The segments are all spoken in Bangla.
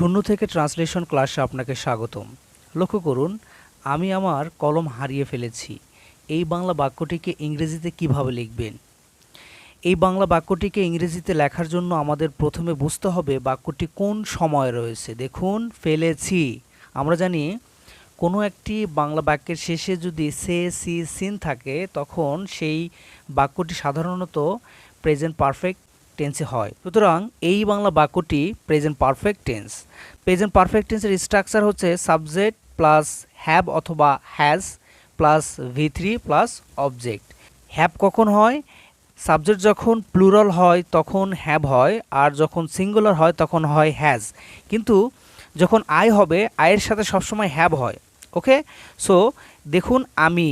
শূন্য থেকে ট্রান্সলেশন ক্লাসে আপনাকে স্বাগতম। লক্ষ্য করুন, আমি আমার কলম হারিয়ে ফেলেছি। এই বাংলা বাক্যটিকে ইংরেজিতে কীভাবে লিখবেন? এই বাংলা বাক্যটিকে ইংরেজিতে লেখার জন্য আমাদের প্রথমে বুঝতে হবে বাক্যটি কোন সময় রয়েছে। দেখুন, ফেলেছি। আমরা জানি, কোনো একটি বাংলা বাক্যের শেষে যদি সে, সি, সিন থাকে, তখন সেই বাক্যটি সাধারণত প্রেজেন্ট পারফেক্ট টেন্সে হয়। সুতরাং এই বাংলা বাক্যটি present perfect tense present perfect টেন্সের স্ট্রাকচার হচ্ছে সাবজেক্ট প্লাস হ্যাভ অথবা has plus V three plus object have কখন হয়? সাবজেক্ট যখন প্লুরাল হয়, তখন হ্যাভ হয়, আর যখন সিঙ্গুলার হয়, তখন হয় হ্যাজ কিন্তু যখন আই হবে আয়ের সাথে সবসময় হ্যাভ হয় ওকে সো দেখুন আমি,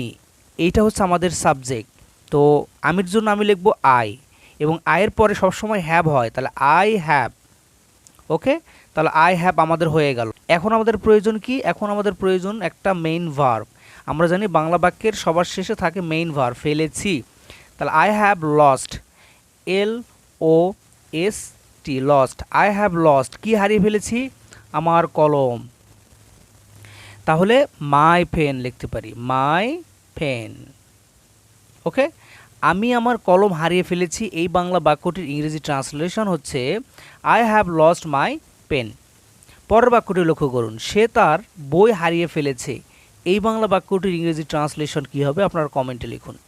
এইটা হচ্ছে আমাদের সাবজেক্ট তো, আমির জন্য আমি লিখব আই এবং আয়ের পরে সবসময় হ্যাভ হয়, তাহলে আই হ্যাভ ওকে তাহলে আই হ্যাভ আমাদের হয়ে গেল। এখন আমাদের প্রয়োজন কি? এখন আমাদের প্রয়োজন একটা মেইন ভার্ব আমরা জানি বাংলা বাক্যের সবার শেষে থাকে মেইন ভার্ব ফেলেছি। তাহলে I have lost L O S T lost I have lost কি হারিয়ে ফেলেছি? আমার কলম। তাহলে মাই পেন লিখতে পারি মাই পেন ওকে আমি আমার কলম হারিয়ে ফেলেছি, এই বাংলা বাক্যটির ইংরেজি ট্রান্সলেশন হচ্ছে I have lost my pen পরের বাক্যটি লক্ষ্য করুন, সে তার বই হারিয়ে ফেলেছে। এই বাংলা বাক্যটির ইংরেজি ট্রান্সলেশন কী হবে? আপনারা কমেন্টে লিখুন।